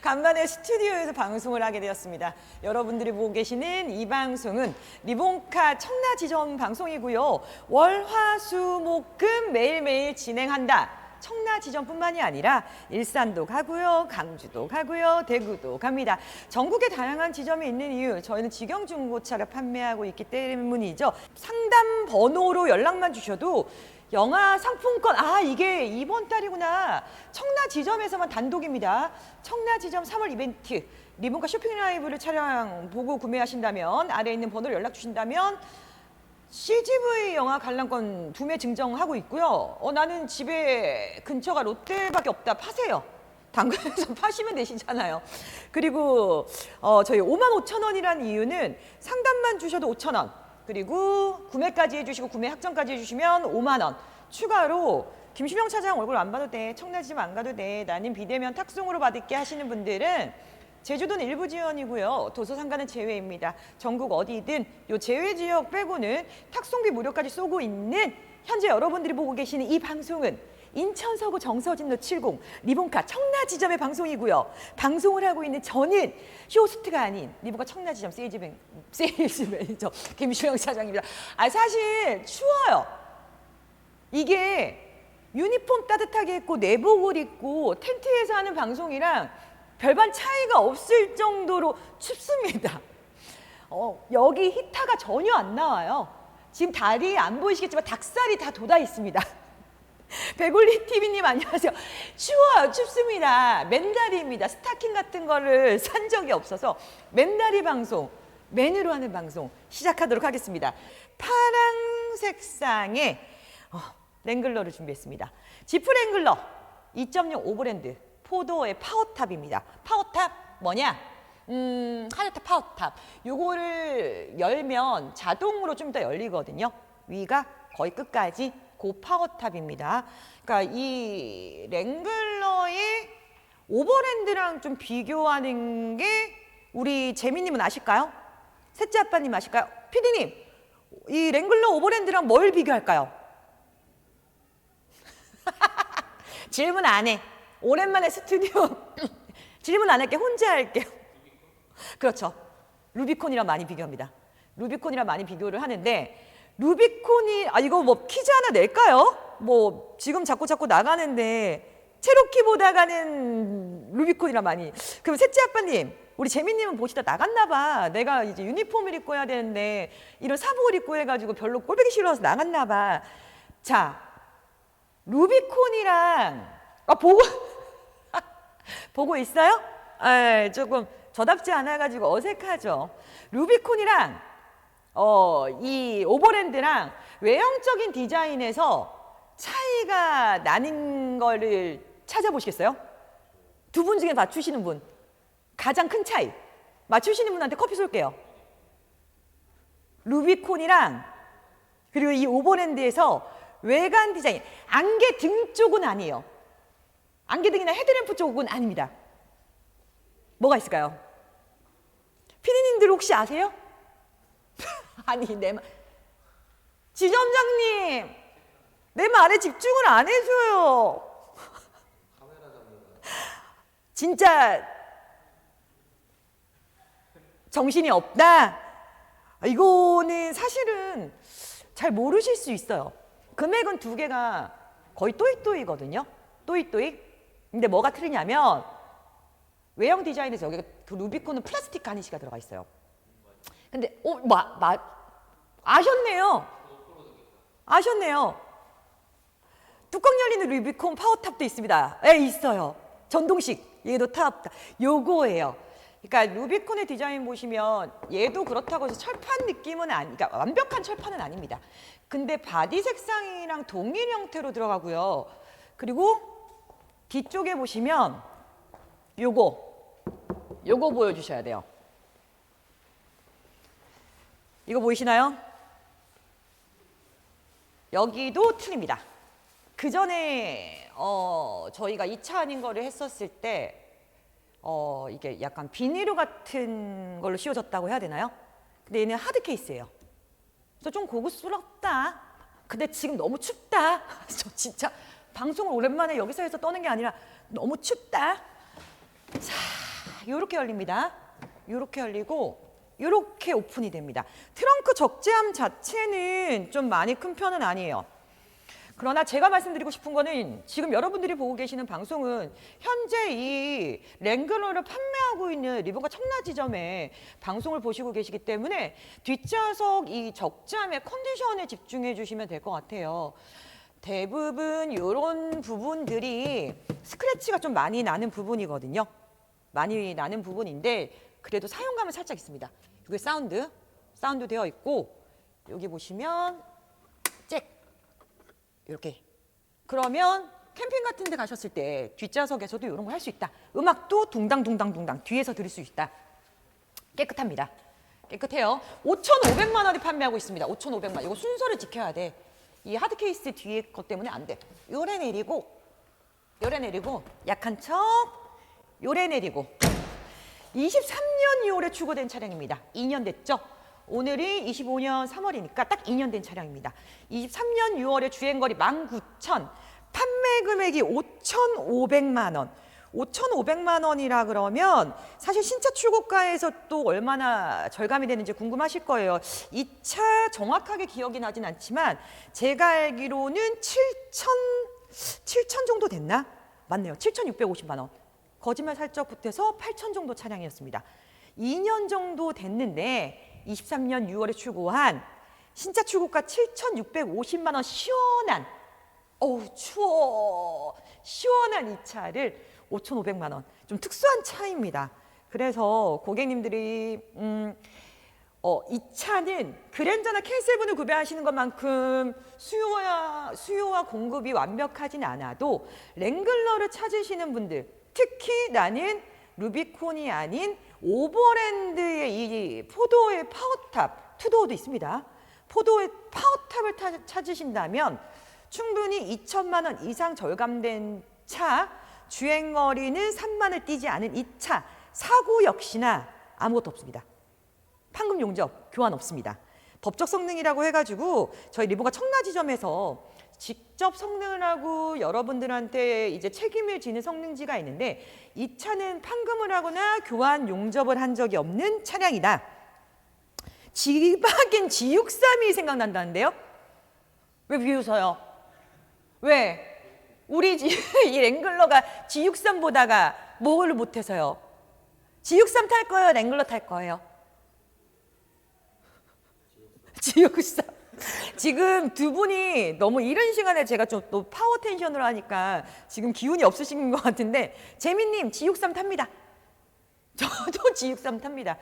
간만에 스튜디오에서 방송을 하게 되었습니다. 여러분들이 보고 계시는 이 방송은 리본카 청라 지점 방송이고요. 월, 화, 수, 목, 금 매일매일 진행한다. 청라 지점뿐만이 아니라 일산도 가고요, 강주도 가고요, 대구도 갑니다. 전국에 다양한 지점이 있는 이유 저희는 직영중고차를 판매하고 있기 때문이죠. 상담 번호로 연락만 주셔도 영화 상품권. 아 이게 이번 달이구나. 청라 지점에서만 단독입니다. 청라 지점 3월 이벤트. 리본카 쇼핑 라이브를 촬영 보고 구매하신다면 아래에 있는 번호로 연락 주신다면 CGV 영화 관람권 두매 증정하고 있고요. 어 나는 집에 근처가 롯데밖에 없다. 파세요. 당근에서 파시면 되시잖아요. 그리고 어, 저희 5만 5천 원이라는 이유는 상담만 주셔도 5천 원. 그리고 구매까지 해주시고 구매 확정까지 해주시면 5만 원. 추가로 김시명 차장 얼굴 안 봐도 돼. 청라지점 안 가도 돼. 나는 비대면 탁송으로 받을게 하시는 분들은 제주도는 일부 지원이고요. 도서상가는 제외입니다. 전국 어디든 요 제외 지역 빼고는 탁송비 무료까지 쏘고 있는 현재 여러분들이 보고 계시는 이 방송은 인천 서구 정서진로 70 리본카 청라 지점의 방송이고요. 방송을 하고 있는 저는 쇼스트가 아닌 리본카 청라 지점 세일즈맨 세일즈 매니저 김수영 차장입니다. 아 사실 추워요. 이게 유니폼 따뜻하게 입고 내복을 입고 텐트에서 하는 방송이랑 별반 차이가 없을 정도로 춥습니다. 어, 여기 히타가 전혀 안 나와요. 지금 다리 안 보이시겠지만 닭살이 다 돋아 있습니다. 배골리 TV님 안녕하세요. 추워요, 춥습니다. 맨다리입니다. 스타킹 같은 거를 산 적이 없어서 맨다리 방송, 맨으로 하는 방송 시작하도록 하겠습니다. 파랑 색상의 어, 랭글러를 준비했습니다. 지프 랭글러 2.0 오버랜드 포도의 파워탑입니다. 파워탑 뭐냐? 음, 하늘탑 파워탑. 요거를 열면 자동으로 좀 더 열리거든요. 위가 거의 끝까지 고파워탑입니다. 그러니까 이 랭글러의 오버랜드랑 좀 비교하는 게 우리 재민님은 아실까요? 셋째 아빠님 아실까요? 피디님, 이 랭글러 오버랜드랑 뭘 비교할까요? 질문 안 해. 오랜만에 스튜디오 질문 안 할게. 혼자 할게요. 그렇죠. 루비콘이랑 많이 비교합니다. 루비콘이랑 많이 비교를 하는데 루비콘이 아 이거 뭐 퀴즈 하나 낼까요? 뭐 지금 자꾸 자꾸 나가는데 체로키보다 가는 루비콘이랑 많이. 그럼 셋째 아빠님, 우리 재민님은 보시다 나갔나 봐. 내가 이제 유니폼을 입고 해야 되는데 이런 사복을 입고 해가지고 별로 꼴보기 싫어서 나갔나 봐. 자, 루비콘이랑 아 보고 보고 있어요? 에, 조금 저답지 않아가지고 어색하죠. 루비콘이랑 어, 이 오버랜드랑 외형적인 디자인에서 차이가 나는 거를 찾아보시겠어요? 두 분 중에 맞추시는 분 가장 큰 차이 맞추시는 분한테 커피 쏠게요. 루비콘이랑 그리고 이 오버랜드에서 외관 디자인 안개 등 쪽은 아니에요. 안개 등이나 헤드램프 쪽은 아닙니다. 뭐가 있을까요? 피디님들 혹시 아세요? 아니 내 말. 지점장님 내 말에 집중을 안 해줘요. 진짜 정신이 없다. 이거는 사실은 잘 모르실 수 있어요. 금액은 두 개가 거의 또이또이거든요. 또이또이. 근데 뭐가 틀리냐면 외형 디자인에서 여기 그 루비콘은 플라스틱 가니시가 들어가 있어요. 근데 어, 마, 마, 아셨네요. 아셨네요. 뚜껑 열리는 루비콘 파워탑도 있습니다. 예, 있어요. 전동식. 얘도 탑. 요거예요. 그러니까 루비콘의 디자인 보시면 얘도 그렇다고 해서 철판 느낌은 아니, 그러니까 완벽한 철판은 아닙니다. 근데 바디 색상이랑 동일 형태로 들어가고요. 그리고 뒤쪽에 보시면 요거, 요거 보여주셔야 돼요. 이거 보이시나요? 여기도 틀립니다. 그 전에 어, 저희가 2차 아닌 거를 했었을 때 어, 이게 약간 비닐로 같은 걸로 씌워졌다고 해야 되나요? 근데 얘는 하드 케이스예요. 그래서 좀 고급스럽다. 근데 지금 너무 춥다. 저 진짜 방송을 오랜만에 여기서 해서 떠는 게 아니라 너무 춥다. 자, 이렇게 열립니다. 이렇게 열리고 이렇게 오픈이 됩니다. 트렁크 적재함 자체는 좀 많이 큰 편은 아니에요. 그러나 제가 말씀드리고 싶은 거는 지금 여러분들이 보고 계시는 방송은 현재 이 랭글러를 판매하고 있는 리본가 청라지점에 방송을 보시고 계시기 때문에 뒷좌석 이 적재함의 컨디션에 집중해 주시면 될 것 같아요. 대부분 이런 부분들이 스크래치가 좀 많이 나는 부분이거든요. 많이 나는 부분인데 그래도 사용감은 살짝 있습니다. 이게 사운드, 사운드 되어 있고 여기 보시면 잭 이렇게 그러면 캠핑 같은 데 가셨을 때 뒷좌석에서도 이런 걸할수 있다. 음악도 둥당둥당둥당 뒤에서 들을 수 있다. 깨끗합니다. 깨끗해요. 5,500만 원에 판매하고 있습니다. 5,500만. 이거 순서를 지켜야 돼. 이 하드 케이스 뒤에 것 때문에 안 돼. 요래 내리고 요래 내리고 약한 척 요래 내리고 23년 2월에 출고된 차량입니다. 2년 됐죠? 오늘이 25년 3월이니까 딱 2년 된 차량입니다. 23년 6월에 주행거리 19,000, 판매 금액이 5,500만 원. 5,500만 원이라 그러면 사실 신차 출고가에서 또 얼마나 절감이 되는지 궁금하실 거예요. 이 차 정확하게 기억이 나진 않지만 제가 알기로는 7,000, 7,000 정도 됐나? 맞네요. 7,650만 원. 거짓말 살짝 보태서 8천 정도 차량이었습니다. 2년 정도 됐는데 23년 6월에 출고한 신차 출고가 7,650만 원 시원한 어우 추워 시원한 이 차를 5,500만 원 좀 특수한 차입니다. 그래서 고객님들이 음, 어, 이 차는 그랜저나 K7을 구매하시는 것만큼 수요와, 수요와 공급이 완벽하진 않아도 랭글러를 찾으시는 분들, 특히 나는 루비콘이 아닌 오버랜드의 이 포도의 파워탑, 투도어도 있습니다. 포도의 파워탑을 타- 찾으신다면 충분히 2천만 원 이상 절감된 차, 주행거리는 3만을 뛰지 않은 이 차, 사고 역시나 아무것도 없습니다. 판금 용접 교환 없습니다. 법적 성능이라고 해가지고 저희 리보가 청라 지점에서 직접 성능을 하고 여러분들한테 이제 책임을 지는 성능지가 있는데 이 차는 판금을 하거나 교환 용접을 한 적이 없는 차량이다. 지박인 G63이 생각난다는데요? 왜 비웃어요? 왜? 우리 지- 이 랭글러가 G63 보다가 뭘 못해서요? G63 탈 거예요? 랭글러 탈 거예요? G63. 지금 두 분이 너무 이른 시간에 제가 좀 또 파워 텐션으로 하니까 지금 기운이 없으신 것 같은데 재민님 G63 탑니다. 저도 G63 탑니다.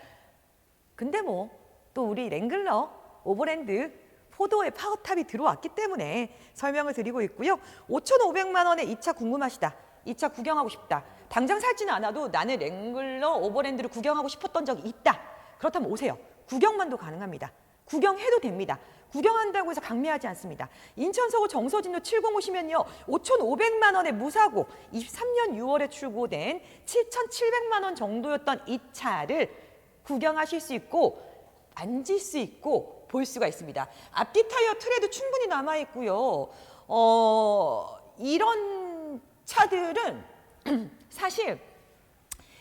근데 뭐 또 우리 랭글러 오버랜드 포도의 파워탑이 들어왔기 때문에 설명을 드리고 있고요. 5,500만 원에 이 차 궁금하시다. 이 차 구경하고 싶다. 당장 살지는 않아도 나는 랭글러 오버랜드를 구경하고 싶었던 적이 있다. 그렇다면 오세요. 구경만도 가능합니다. 구경해도 됩니다. 구경한다고 해서 강매하지 않습니다. 인천 서구 정서진로 70 오시면요. 5,500만 원에 무사고 23년 6월에 출고된 7,700만 원 정도였던 이 차를 구경하실 수 있고 앉을 수 있고 볼 수가 있습니다. 앞뒤 타이어 트레도 충분히 남아 있고요. 어, 이런 차들은 사실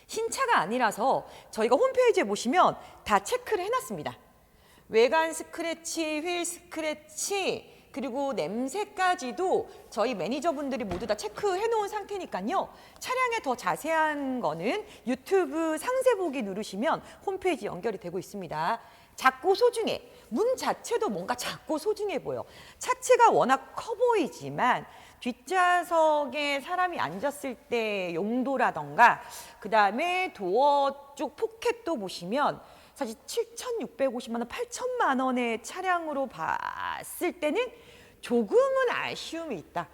신차가 아니라서 저희가 홈페이지에 보시면 다 체크를 해놨습니다. 외관 스크래치, 휠 스크래치, 그리고 냄새까지도 저희 매니저분들이 모두 다 체크해 놓은 상태니까요. 차량에 더 자세한 거는 유튜브 상세 보기 누르시면 홈페이지 연결이 되고 있습니다. 작고 소중해. 문 자체도 뭔가 작고 소중해 보여. 차체가 워낙 커 보이지만 뒷좌석에 사람이 앉았을 때 용도라던가 그다음에 도어 쪽 포켓도 보시면 사실 7,650만 원, 8천만 원의 차량으로 봤을 때는 조금은 아쉬움이 있다.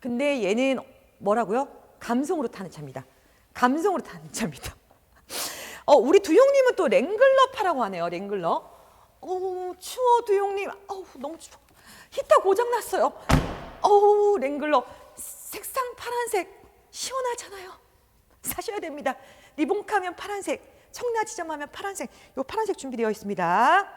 근데 얘는 뭐라고요? 감성으로 타는 차입니다. 감성으로 타는 차입니다. 어, 우리 두용님은 또 랭글러 파라고 하네요. 랭글러. 어, 추워 두용님. 어우, 너무 추워. 히터 고장 났어요. 어우, 랭글러. 색상 파란색 시원하잖아요. 사셔야 됩니다. 리본 카면 파란색, 청라 지점하면 파란색. 요 파란색 준비되어 있습니다.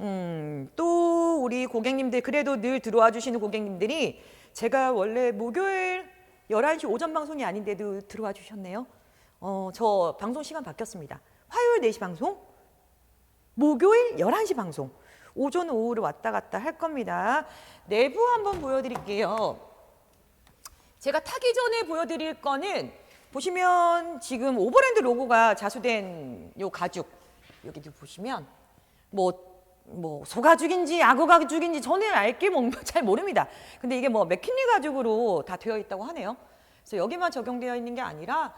음, 또 우리 고객님들 그래도 늘 들어와 주시는 고객님들이 제가 원래 목요일 11시 오전 방송이 아닌데도 들어와 주셨네요. 어, 저 방송 시간 바뀌었습니다. 화요일 4시 방송, 목요일 11시 방송. 오전, 오후를 왔다 갔다 할 겁니다. 내부 한번 보여드릴게요. 제가 타기 전에 보여드릴 거는 보시면 지금 오버랜드 로고가 자수된 요 가죽 여기도 보시면 뭐, 뭐 소가죽인지 야구 가죽인지 저는 알게 뭐 잘 모릅니다. 근데 이게 뭐 맥킨리 가죽으로 다 되어 있다고 하네요. 그래서 여기만 적용되어 있는 게 아니라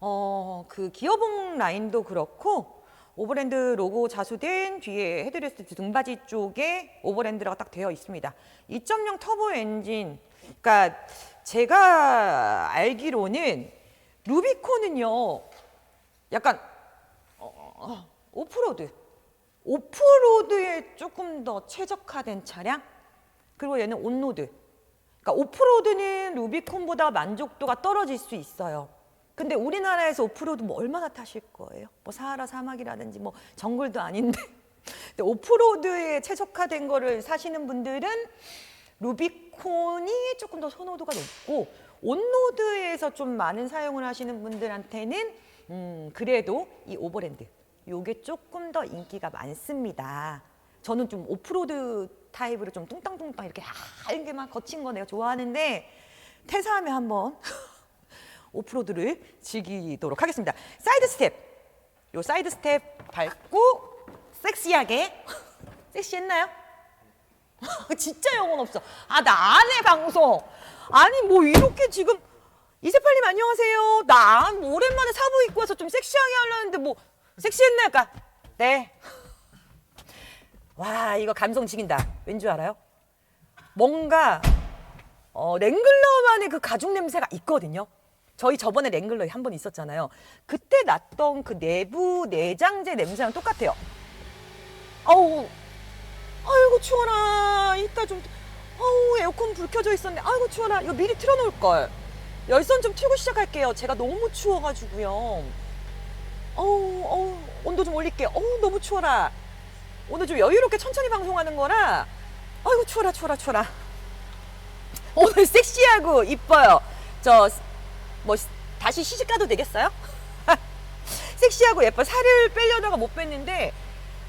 어, 그 기어봉 라인도 그렇고 오버랜드 로고 자수된 뒤에 헤드레스트 등받이 쪽에 오버랜드라고 딱 되어 있습니다. 2.0 터보 엔진. 그러니까 제가 알기로는 루비콘은요. 약간 어, 어, 오프로드. 오프로드에 조금 더 최적화된 차량. 그리고 얘는 온로드. 그러니까 오프로드는 루비콘보다 만족도가 떨어질 수 있어요. 근데 우리나라에서 오프로드 뭐 얼마나 타실 거예요? 뭐 사하라 사막이라든지 뭐 정글도 아닌데. 근데 오프로드에 최적화된 거를 사시는 분들은 루비콘이 조금 더 선호도가 높고 온로드에서 좀 많은 사용을 하시는 분들한테는 음, 그래도 이 오버랜드 요게 조금 더 인기가 많습니다. 저는 좀 오프로드 타입으로 좀 뚱땅뚱땅 이렇게 하게 막 거친 거 내가 좋아하는데 퇴사하면 한번 오프로드를 즐기도록 하겠습니다. 사이드 스텝. 요 사이드 스텝 밟고 섹시하게 섹시했나요? 진짜 영혼 없어. 아, 나 안 해, 방송. 아니, 뭐, 이렇게 지금. 이세팔님 안녕하세요. 나 오랜만에 사부 입고 와서 좀 섹시하게 하려는데 뭐, 섹시했나요? 그러니까, 네. 와, 이거 감성 죽인다. 왠 줄 알아요? 뭔가, 어, 랭글러만의 그 가죽 냄새가 있거든요. 저희 저번에 랭글러에 한 번 있었잖아요. 그때 났던 그 내부 내장재 냄새랑 똑같아요. 아우, 아이고 추워라. 이따 좀 아우 에어컨 불 켜져 있었네. 아이고 추워라. 이거 미리 틀어놓을 걸. 열선 좀 틀고 시작할게요. 제가 너무 추워가지고요. 어우 어우 온도 좀 올릴게요. 어우 너무 추워라. 오늘 좀 여유롭게 천천히 방송하는 거라. 아이고 추워라 추워라 추워라. 오늘 섹시하고 이뻐요. 저 뭐 다시 시집 가도 되겠어요? 섹시하고 예뻐. 살을 빼려다가 못 뺐는데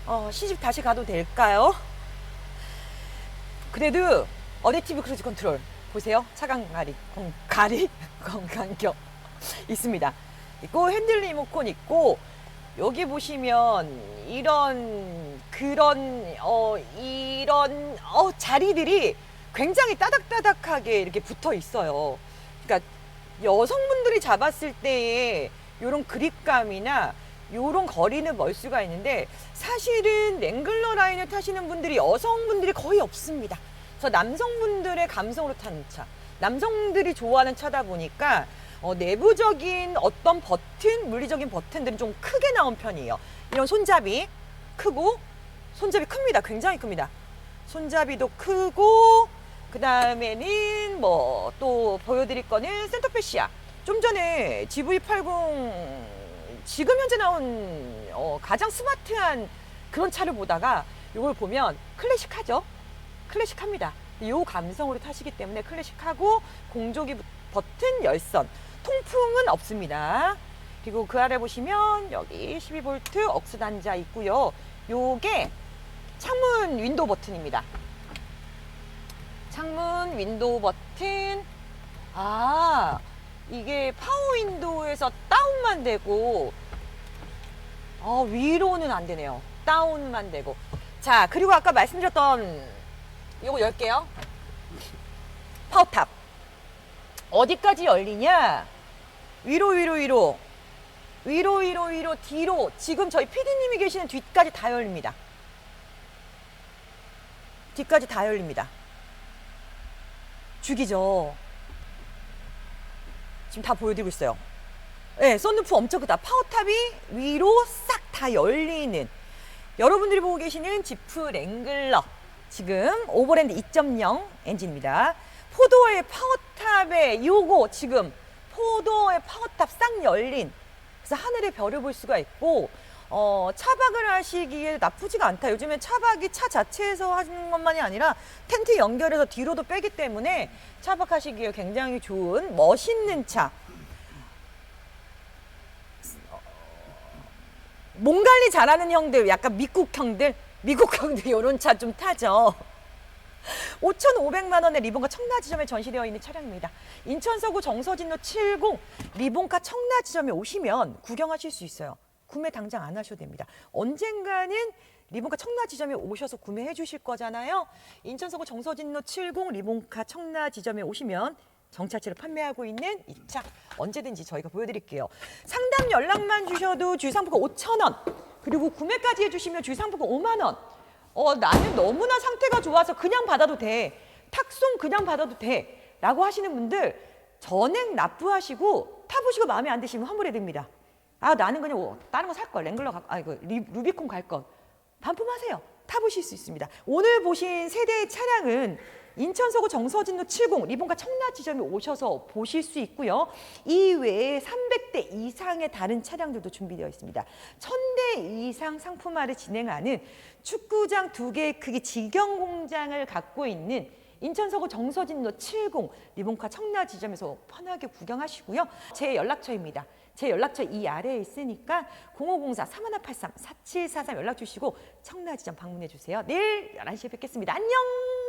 어, 시집 다시 가도 될까요? 그래도 어댑티브 크루즈 컨트롤 보세요. 차간 가리, 건, 가리, 건강경 있습니다. 있고 핸들 리모컨 있고 여기 보시면 이런 그런 어 이런 어 자리들이 굉장히 따닥따닥하게 이렇게 붙어 있어요. 그러니까 여성분들이 잡았을 때의 이런 그립감이나 이런 거리는 멀 수가 있는데 사실은 랭글러 라인을 타시는 분들이 여성분들이 거의 없습니다. 그래서 남성분들의 감성으로 타는 차, 남성들이 좋아하는 차다 보니까 어, 내부적인 어떤 버튼, 물리적인 버튼들은 좀 크게 나온 편이에요. 이런 손잡이 크고 손잡이 큽니다. 굉장히 큽니다. 손잡이도 크고 그 다음에는 뭐 또 보여드릴 거는 센터페시아. 좀 전에 GV80 지금 현재 나온 어, 가장 스마트한 그런 차를 보다가 이걸 보면 클래식하죠. 클래식합니다. 이 감성으로 타시기 때문에 클래식하고 공조기 버튼 열선 통풍은 없습니다. 그리고 그 아래 보시면 여기 12V 억스 단자 있고요. 요게 창문 윈도우 버튼입니다. 창문 윈도우 버튼 아 이게 파워 윈도우에서 다운만 되고 어, 위로는 안 되네요. 다운만 되고 자 그리고 아까 말씀드렸던 요거 열게요. 파워탑 어디까지 열리냐? 위로 위로 위로 위로 위로 위로 뒤로 지금 저희 PD님이 계시는 뒤까지 다 열립니다. 뒤까지 다 열립니다. 죽이죠. 지금 다 보여드리고 있어요. 네, 썬루프 엄청 크다. 파워탑이 위로 싹 다 열리는 여러분들이 보고 계시는 지프 랭글러 지금 오버랜드 2.0 엔진입니다. 포도의 파워탑에 요거 지금 포도의 파워탑 싹 열린 그래서 하늘의 별을 볼 수가 있고 어, 차박을 하시기에 나쁘지가 않다. 요즘에 차박이 차 자체에서 하는 것만이 아니라 텐트 연결해서 뒤로도 빼기 때문에 차박하시기에 굉장히 좋은 멋있는 차. 몸 관리 잘하는 형들, 약간 미국 형들, 미국 형들 이런 차 좀 타죠. 5,500만 원의 리본카 청라 지점에 전시되어 있는 차량입니다. 인천 서구 정서진로 70 리본카 청라 지점에 오시면 구경하실 수 있어요. 구매 당장 안 하셔도 됩니다. 언젠가는 리본카 청라 지점에 오셔서 구매해 주실 거잖아요. 인천 서구 정서진로 70 리본카 청라 지점에 오시면 정차치를 판매하고 있는 이 차 언제든지 저희가 보여드릴게요. 상담 연락만 주셔도 주상품권 5천 원 그리고 구매까지 해주시면 주상품권 5만 원. 어 나는 너무나 상태가 좋아서 그냥 받아도 돼. 탁송 그냥 받아도 돼. 라고 하시는 분들 전액 납부하시고 타보시고 마음에 안 드시면 환불해 드립니다. 아 나는 그냥 뭐 다른 거 살 걸. 랭글러 갈, 아 이거 리- 루비콘 갈 걸. 반품하세요. 타보실 수 있습니다. 오늘 보신 세대의 차량은 인천 서구 정서진로 70 리본가 청라 지점에 오셔서 보실 수 있고요. 이 외에 300대 이상의 다른 차량들도 준비되어 있습니다. 1000대 이상 상품화를 진행하는 축구장 두 개의 크기 직영 공장을 갖고 있는 인천 서구 정서진로 70 리본카 청라 지점에서 편하게 구경하시고요. 제 연락처입니다. 제 연락처 이 아래에 있으니까 0504 3183 4743 연락 주시고 청라 지점 방문해 주세요. 내일 11시에 뵙겠습니다. 안녕!